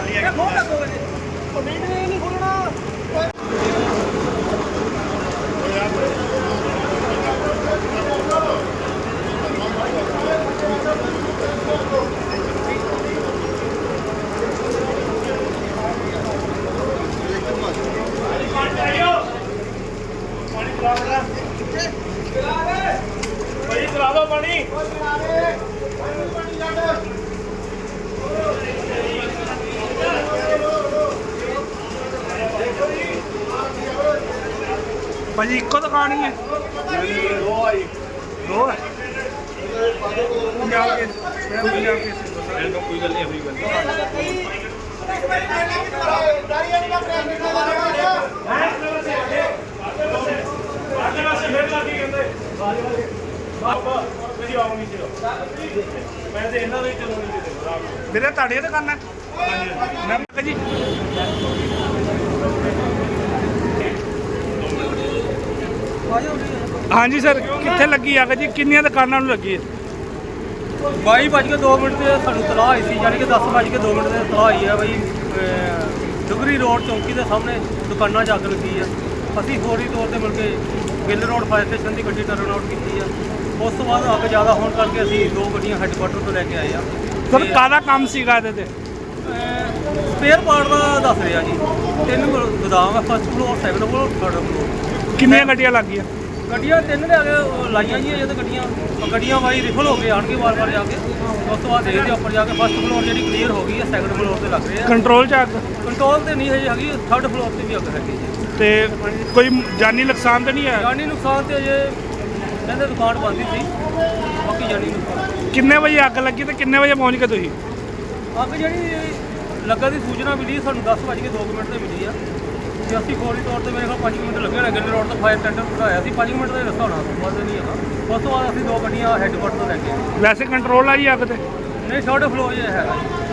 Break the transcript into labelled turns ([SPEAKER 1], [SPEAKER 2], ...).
[SPEAKER 1] ਮਾਰਨੀ ਹੈ ਖੋਲ ਲਾ ਕੋਲ ਉਹ ਨਹੀਂ ਨਹੀਂ ਨਹੀਂ ਖੋਲਣਾ। ਪਾਣੀ
[SPEAKER 2] ਚਲਾ ਦੇ। ਭਾਈ ਚਲਾ ਦੋ ਪਾਣੀ। ਚਲਾ ਦੇ।
[SPEAKER 3] ਭਾਜੀ ਇੱਕੋ ਦੁਕਾਨ ਹੀ ਹੈ।
[SPEAKER 2] ਦੋ ਆਈ
[SPEAKER 3] ਦੋ ਹੈ ਪੰਜਾਬ ਕੇ ਮੈਂ ਪੰਜਾਬ ਕੇ
[SPEAKER 2] ਕੋਈ ਗੱਲ ਨਹੀਂ ਹੋਈ ਗੱਲ ਮੇਰੀ ਨਹੀਂ ਚਲੋ ਮੈਂ ਤੇ ਇਹਨਾਂ ਦਾ ਹੀ ਚਲਾਉਣੀ ਸੀ ਤੇ ਆਰਾਮ ਨਾਲ।
[SPEAKER 3] ਵੀਰੇ ਤੁਹਾਡੀ ਦੁਕਾਨ ਹੈ ਮੈਂ ਕਿਹਾ ਜੀ ਹਾਂਜੀ ਸਰ ਕਿੱਥੇ ਲੱਗੀ ਅੱਗ ਜੀ? ਕਿੰਨੀਆਂ ਦੁਕਾਨਾਂ ਨੂੰ ਲੱਗੀ ਹੈ
[SPEAKER 1] ਬਾਈ ਵੱਜ ਕੇ 2 ਮਿੰਟ ਤੇ ਸਾਨੂੰ ਤਲਾਹ ਆਈ ਸੀ ਯਾਨੀ ਕਿ 10 ਵੱਜ ਕੇ 2 ਮਿੰਟ ਤੇ ਤਲਾਹ ਆਈ ਹੈ ਬਈ ਡੁਗਰੀ ਰੋਡ ਚੌਂਕੀ ਦੇ ਸਾਹਮਣੇ ਦੁਕਾਨਾਂ 'ਚ ਅੱਗ ਲੱਗੀ ਆ। ਅਸੀਂ ਫੌਰੀ ਤੌਰ ਤੇ ਮਿਲ ਕੇ ਗਿੱਲ ਰੋਡ ਫਾਇਰ ਸਟੇਸ਼ਨ ਦੀ ਗੱਡੀ ਟਰਨ ਆਊਟ ਕੀਤੀ ਆ। ਉਸ ਤੋਂ ਬਾਅਦ ਅੱਗ ਜ਼ਿਆਦਾ ਹੋਣ ਕਰਕੇ ਅਸੀਂ ਦੋ ਗੱਡੀਆਂ ਹੈੱਡਕੁਆਟਰ ਤੋਂ ਲੈ ਕੇ ਆਏ ਆ।
[SPEAKER 3] ਸਰ ਕਾਹਦਾ ਕੰਮ ਸੀਗਾ ਇਹਦੇ ਤੇ?
[SPEAKER 1] ਸਪੇਅਰ ਪਾਰਟ ਦਾ ਦੱਸ ਰਿਹਾ ਜੀ। ਤਿੰਨ ਗੋਦਾਮ ਹੈ first floor second floor third floor
[SPEAKER 3] ਕਿੰਨੀਆਂ ਗੱਡੀਆਂ ਲੱਗੀਆਂ
[SPEAKER 1] ਗੱਡੀਆਂ ਤਿੰਨ ਦੇ ਆਗੇ ਲਾਈਆਂ ਜੀ ਇਹ ਤਾਂ ਗੱਡੀਆਂ। ਉਹ ਗੱਡੀਆਂ ਵਾਈ ਰਿਫਲ ਹੋ ਕੇ ਆਣਗੇ ਵਾਰ-ਵਾਰ ਜਾ ਕੇ। ਉਸ ਤੋਂ ਬਾਅਦ ਦੇਖਦੇ ਉੱਪਰ ਜਾ ਕੇ ਫਸਟ ਫਲੋਰ ਜਿਹੜੀ ਕਲੀਅਰ ਹੋ ਗਈ ਹੈ ਸੈਕੰਡ ਫਲੋਰ ਤੇ ਲੱਗ ਰਹੇ। ਆ
[SPEAKER 3] ਕੰਟਰੋਲ ਚ ਅੱਗ?
[SPEAKER 1] ਕੰਟਰੋਲ ਤੇ ਨਹੀਂ ਹੈ ਹੈਗੀ ਥਰਡ ਫਲੋਰ ਤੇ ਵੀ ਅੱਗ ਹੈਗੀ ਜੀ।
[SPEAKER 3] ਤੇ ਕੋਈ ਜਾਨੀ ਨੁਕਸਾਨ ਤਾਂ ਨਹੀਂ ਹੈ?
[SPEAKER 1] ਜਾਨੀ ਨੁਕਸਾਨ ਤੇ ਅਜੇ ਕਹਿੰਦੇ ਦੁਕਾਨ ਬੰਦ ਹੀ ਸੀ ਬਾਕੀ ਜਾਨੀ ਨੁਕਸਾਨ।
[SPEAKER 3] ਕਿੰਨੇ ਵਜੇ ਅੱਗ ਲੱਗੀ ਤੇ ਕਿੰਨੇ ਵਜੇ ਪਹੁੰਚ ਗਏ ਤੁਸੀਂ?
[SPEAKER 1] ਅੱਗ ਜਿਹੜੀ ਲੱਗਾ ਦੀ ਸੂਚਨਾ ਮਿਲੀ ਸਾਨੂੰ 10 ਵਜੇ ਕੇ 2 ਮਿੰਟ ਤੇ ਮਿਲੀ ਆ। ਅਸੀਂ ਫੌਰੀ ਤੌਰ ਤੇ ਮੇਰੇ ਕੋਲ 5 ਮਿੰਟ ਲੱਗੇ ਨੇ ਗਿੱਲ ਰੋਡ ਤੋਂ ਫਾਇਰ ਟੈਂਡਰ ਬਿਠਾਇਆ ਸੀ 5 ਮਿੰਟ ਦਾ ਹੀ ਰਸਤਾ ਹੋਣਾ ਸੀ ਵੱਧ ਨਹੀਂ ਹੈਗਾ। ਉਸ ਤੋਂ ਬਾਅਦ ਅਸੀਂ ਦੋ ਗੱਡੀਆਂ ਹੈੱਡਕੁਆਟਰ ਤੋਂ ਲੈ ਕੇ ਆਏ।
[SPEAKER 3] ਵੈਸੇ ਕੰਟਰੋਲ ਆ ਜੀ ਅੱਗ ਤੇ?
[SPEAKER 1] ਨਹੀਂ ਥਰਡ ਫਲੋਰ ਜੇ ਹੈਗਾ ਜੀ।